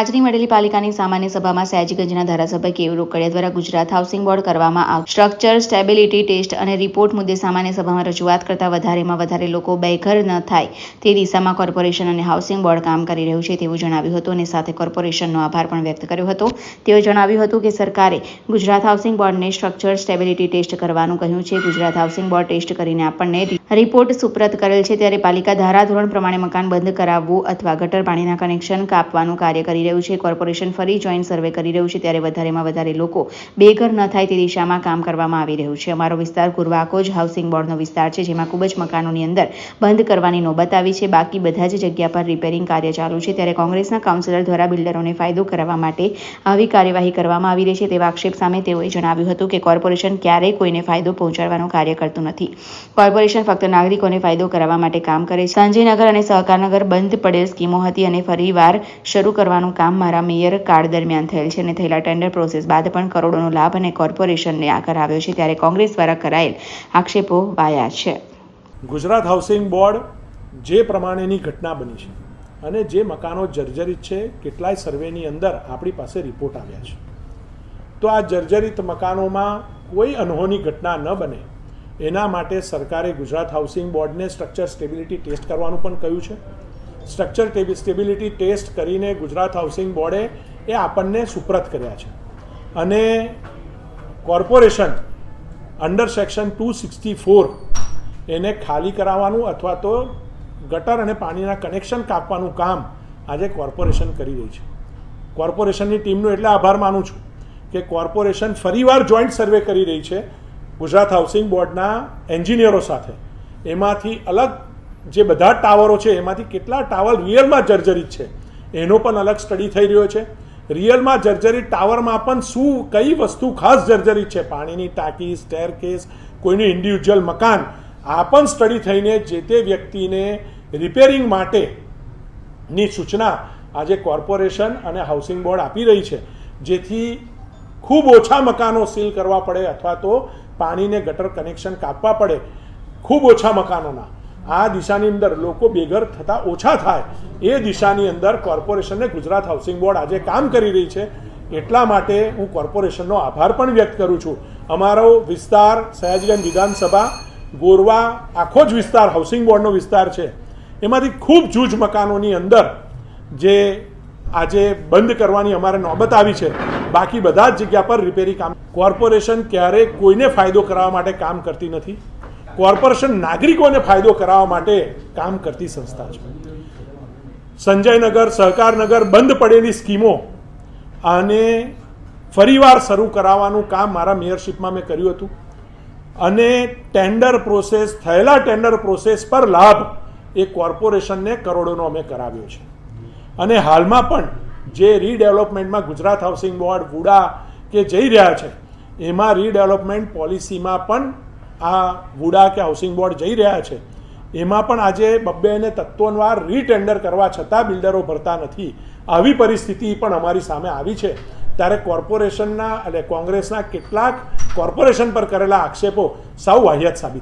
આજની મળેલી પાલિકાની સામાન્ય સભામાં સયાજીગંજના ધારાસભ્ય કેવી રોકડિયા દ્વારા ગુજરાત હાઉસિંગ બોર્ડ કરવામાં આવ સ્ટ્રક્ચર, સ્ટેબિલિટી ટેસ્ટ અને રિપોર્ટ મુદ્દે સામાન્ય સભામાં રજૂઆત કરતા વધારેમાં વધારે લોકો બેઘર ન થાય તે દિશામાં કોર્પોરેશન અને હાઉસિંગ બોર્ડ કામ કરી રહ્યું છે તેવું જણાવ્યું હતું અને સાથે કોર્પોરેશનનો આભાર પણ વ્યક્ત કર્યો હતો. તેઓએ જણાવ્યું હતું કે સરકારે ગુજરાત હાઉસિંગ બોર્ડને સ્ટ્રક્ચર, સ્ટેબિલિટી ટેસ્ટ કરવાનું કહ્યું છે. ગુજરાત હાઉસિંગ બોર્ડ ટેસ્ટ કરીને આપણને રિપોર્ટ સુપ્રત કરેલ છે ત્યારે પાલિકા ધારાધોરણ પ્રમાણે મકાન બંધ કરાવવું અથવા ગટર પાણીના કનેક્શન કાપવાનું કાર્ય કરી રહ્યું છે. કોર્પોરેશન ફરી જોઈન્ટ સર્વે કરી રહ્યું છે ત્યારે વધારેમાં વધારે લોકો બેઘર ન થાય તે દિશામાં કામ કરવામાં આવી રહ્યું છે. અમારો વિસ્તાર કુરવાકોજ હાઉસિંગ બોર્ડનો વિસ્તાર છે જેમાં ખૂબ જ મકાનોની અંદર બંધ કરવાની નોબત આવી છે. બાકી બધા જ જગ્યા પર રિપેરિંગ કાર્ય ચાલુ છે ત્યારે કોંગ્રેસના કાઉન્સિલર દ્વારા બિલ્ડરોને ફાયદો કરાવવા માટે આવી કાર્યવાહી કરવામાં આવી રહી છે તેવા આક્ષેપ સામે તેઓએ જણાવ્યું હતું કે કોર્પોરેશન ક્યારેય કોઈને ફાયદો પહોંચાડવાનું કાર્ય કરતું નથી. કોર્પોરેશન ફક્ત નાગરિકોને ફાયદો કરાવવા માટે કામ કરે છે. સંજયનગર અને સહકારનગર બંધ પડેલ સ્કીમો હતી અને ફરીવાર શરૂ કરવાનું કામ મારા મેયર કાળ દરમિયાન થયેલ છે અને થયેલા ટેન્ડર પ્રોસેસ બાદ પણ કરોડોનો લાભ અને કોર્પોરેશનને આ કરાવ્યો છે ત્યારે કોંગ્રેસ દ્વારા કરાયેલ આક્ષેપો વાયા છે. ગુજરાત હાઉસિંગ બોર્ડ જે પ્રમાણેની ઘટના બની છે અને જે મકાનો જર્જરિત છે, કેટલાય સર્વેની અંદર આપણી પાસે રિપોર્ટ આવ્યા છે. તો આ જર્જરિત મકાનોમાં કોઈ અનહોની ઘટના ન બને. એના માટે સરકારે ગુજરાત હાઉસિંગ બોર્ડને સ્ટ્રક્ચર સ્ટેબિલિટી ટેસ્ટ કરવાનું પણ કહ્યું છે. સ્ટ્રક્ચર સ્ટેબિલિટી ટેસ્ટ કરીને ગુજરાત હાઉસિંગ બોર્ડે એ આપણને સુપ્રત કર્યા છે. અને corporation under section two sixty four એને ખાલી કરાવવાનું અથવા તો ગટર અને પાણીના કનેક્શન કાપવાનું કામ આજે કોર્પોરેશન કરી રહી છે. કોર્પોરેશનની ટીમનો એટલે આભાર માનું છું કે કોર્પોરેશન ફરીવાર જોઈન્ટ સર્વે કરી રહી છે ગુજરાત હાઉસિંગ બોર્ડના એન્જિનિયરો સાથે. એમાંથી અલગ જે બધા ટાવરો છે, એમાંથી કેટલા ટાવર રિયલમાં જર્જરિત છે, એનો પણ અલગ સ્ટડી થઈ રહ્યો છે. રિયલમાં જર્જરિત ટાવરમાં પણ શું, કઈ વસ્તુ ખાસ જર્જરિત છે? પાણીની ટાંકી સ્ટેર કેસ કોઈનું ઇન્ડિવિજ્યુઅલ મકાન, આ પણ સ્ટડી થઈને જે તે વ્યક્તિને રિપેરિંગ માટેની સૂચના આજે કોર્પોરેશન અને હાઉસિંગ બોર્ડ આપી રહી છે. જેથી ખૂબ ઓછા મકાનો સીલ કરવા પડે અથવા તો પાણીને ગટર કનેક્શન કાપવા પડે, ખૂબ ઓછા મકાનોના. આ દિશાની અંદર લોકો બેઘર થતા ઓછા થાય. એ દિશાની અંદર કોર્પોરેશનને ગુજરાત હાઉસિંગ બોર્ડ આજે કામ કરી રહી છે. એટલા માટે હું કોર્પોરેશનનો આભાર પણ વ્યક્ત કરું છું. અમારો વિસ્તાર સયાજીગંજ વિધાનસભા, ગોરવા, આખો જ વિસ્તાર હાઉસિંગ બોર્ડનો વિસ્તાર છે. એમાંથી ખૂબ જૂજ મકાનોની અંદર જે આજે બંધ કરવાની અમારે નોબત આવી છે. બાકી બધા જ જગ્યા પર રિપેરી કામ. કોર્પોરેશન ક્યારેય કોઈને ફાયદો કરાવવા માટે કામ કરતી નથી. કોર્પોરેશન નાગરિકોને ફાયદો કરાવવા માટે કામ કરતી સંસ્થા છે. સંજયનગર, સહકારનગર બંધ પડેલી સ્કીમો અને ફરીવાર શરૂ કરાવવાનું કામ મારા મેયરશીપમાં મેં કર્યું હતું. અને ટેન્ડર પ્રોસેસ, થયેલા ટેન્ડર પ્રોસેસ પર લાભ એ કોર્પોરેશનને કરોડોનો અમે કરાવ્યો છે. અને હાલમાં પણ જે રીડેવલપમેન્ટમાં ગુજરાત હાઉસિંગ બોર્ડ વુડા કે જઈ રહ્યા છે, એમાં રીડેવલપમેન્ટ પોલિસીમાં પણ આ વુડા કે હાઉસિંગ બોર્ડ જઈ રહ્યા છે. એમાં પણ આજે બબ્બે અને તત્વોવાર રીટેન્ડર કરવા છતાં બિલ્ડરો ભરતા નથી. આવી પરિસ્થિતિ પણ અમારી સામે આવી છે. ત્યારે કોર્પોરેશનના અને કોંગ્રેસના કેટલાક કોર્પોરેશન પર કરેલા આક્ષેપો સાવ વાહિયાત સાબિત